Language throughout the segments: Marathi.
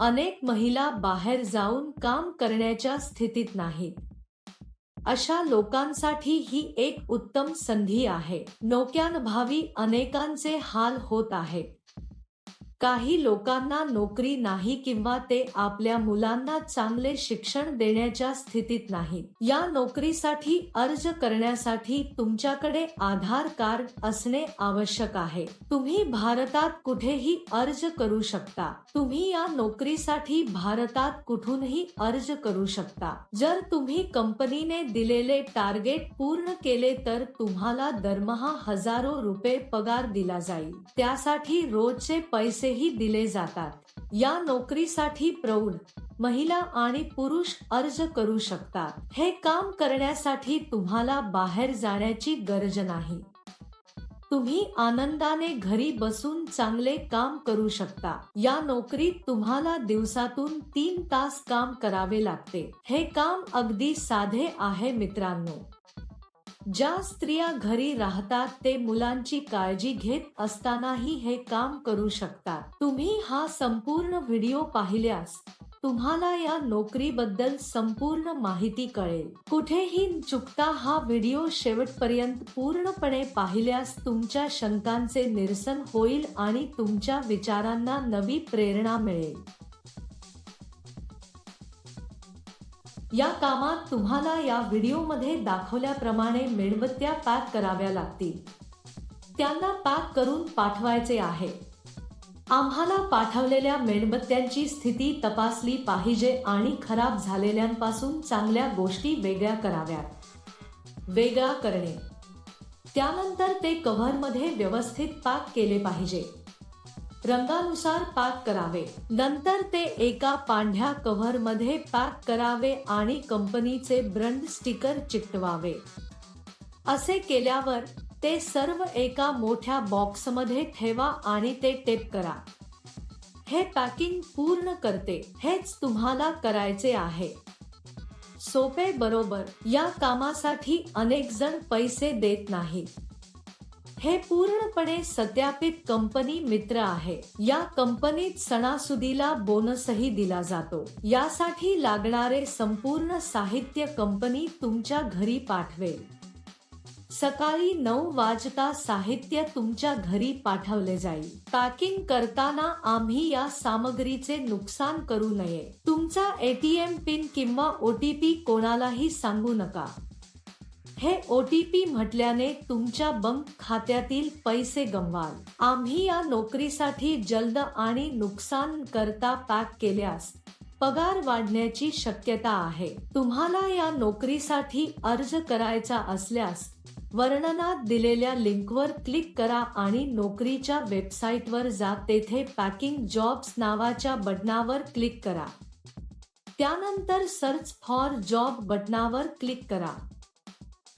अनेक महिला बाहेर जाऊन काम करण्याच्या स्थितीत नाहीत. अशा लोकांसाठी ही एक उत्तम संधी आहे. नोक्यानभावी अनेकांचे हाल होत आहेत. काही लोकांना नोकरी नाही किंवा ते आपल्या मुलांना चांगले शिक्षण देण्याच्या स्थितीत नाही. या नोकरीसाठी अर्ज करण्यासाठी तुमच्याकडे आधार कार्ड असणे आवश्यक आहे. तुम्ही भारतात कुठेही अर्ज करू शकता. तुम्ही या नोकरीसाठी भारतात कुठूनही अर्ज करू शकता. जर तुम्ही कंपनीने दिलेले टार्गेट पूर्ण केले तर तुम्हाला दरमहा हजारो रुपये पगार दिला जाईल. त्यासाठी रोजचे पैसे पैसेही दिले जातात. या नोकरीसाठी प्रौढ महिला आणि पुरुष अर्ज करू शकतात. हे काम करण्यासाठी तुम्हाला बाहेर जाण्याची गरज नाही. तुम्ही आनंदाने घरी बसून चांगले काम करू शकता. या नोकरीत तुम्हाला दिवसातून तीन तास काम करावे लागते. हे काम अगदी साधे आहे मित्रांनो. ज्या स्त्रिया घरी राहतात ते मुलांची काळजी घेत असतानाही हे काम करू शकतात. तुम्ही हा संपूर्ण व्हिडिओ पाहिल्यास तुम्हाला या नोकरीबद्दल संपूर्ण माहिती कळेल. कुठेही चुकता हा व्हिडिओ शेवटपर्यंत पूर्णपणे पाहिल्यास तुमच्या शंकांचे निरसन होईल आणि तुमच्या विचारांना नवी प्रेरणा मिळेल. या कामात तुम्हाला या व्हिडिओमध्ये दाखवल्याप्रमाणे मेणबत्त्या पॅक कराव्या लागतील. त्यांना पॅक करून पाठवायचे आहे. आम्हाला पाठवलेल्या मेणबत्त्यांची स्थिती तपासली पाहिजे आणि खराब झालेल्यांपासून चांगल्या गोष्टी वेगळ्या कराव्यात. वेगळा करणे. त्यानंतर ते कव्हरमध्ये व्यवस्थित पॅक केले पाहिजे. रंगानुसार पॅक करावे. नंतर ते एका पांढऱ्या कव्हरमध्ये पॅक करावे आणि कंपनीचे ब्रँड स्टिकर चिकटवावे. असे केल्यावर ते सर्व एका मोठ्या बॉक्समध्ये ठेवा आणि ते टेप करा. हे पॅकिंग पूर्ण करते. हेच तुम्हाला करायचे आहे. सोपे बरोबर या कामासाठी अनेक जण पैसे देत नाहीत. हे पूर्णपणे सत्यापित कंपनी मित्र आहे. या कंपनीत सणासुदीला बोनसही दिला जातो. यासाठी लागणारे संपूर्ण साहित्य कंपनी तुमच्या घरी पाठवेल. सकाळी नऊ वाजता साहित्य तुमच्या घरी पाठवले जाईल. पॅकिंग करताना आम्ही या सामग्रीचे नुकसान करू नये. तुमचा एटीएम पिन किंवा ओटीपी कोणालाही सांगू नका. हे ओ टी पी म्हटल्याने तुमच्या बँक खात्यातील पैसे गमवाल. आम्ही या नोकरीसाठी जलद आणि नुकसान करता पॅक केल्यास पगार वाढण्याची शक्यता आहे. तुम्हाला या नोकरीसाठी अर्ज करायचा असल्यास वर्णनात दिलेल्या लिंकवर क्लिक करा आणि नोकरीच्या वेबसाईटवर जा. तेथे पॅकिंग जॉब्स नावाच्या बटनावर क्लिक करा. त्यानंतर सर्च फॉर जॉब बटनावर क्लिक करा.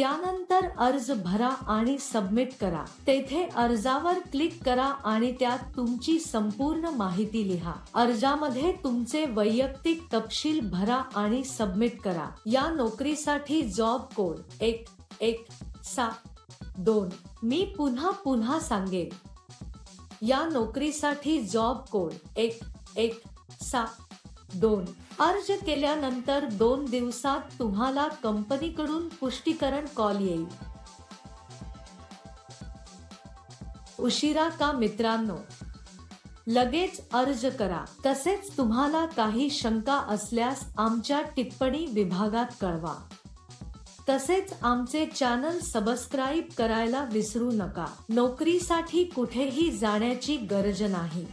त्यानंतर अर्ज भरा आणि सबमिट करा. तेथे अर्जावर क्लिक करा आणि त्यात तुमची संपूर्ण माहिती लिहा. अर्जामध्ये तुमचे वैयक्तिक तपशील भरा आणि सबमिट करा. या नोकरीसाठी जॉब कोड एक एक सात दोन. मी पुन्हा पुन्हा सांगेन. या नोकरीसाठी जॉब कोड एक एक सात दोन. अर्ज केल्यानंतर दोन दिवसात तुम्हाला कंपनीकडून पुष्टीकरण कॉल येईल. उशिरा का मित्रांनो? लगेच अर्ज करा. तसेच तुम्हाला काही शंका असल्यास आमच्या टिप्पणी विभागात कळवा. तसेच आमचे चॅनल सबस्क्राईब करायला विसरू नका. नोकरीसाठी कुठेही जाण्याची गरज नाही.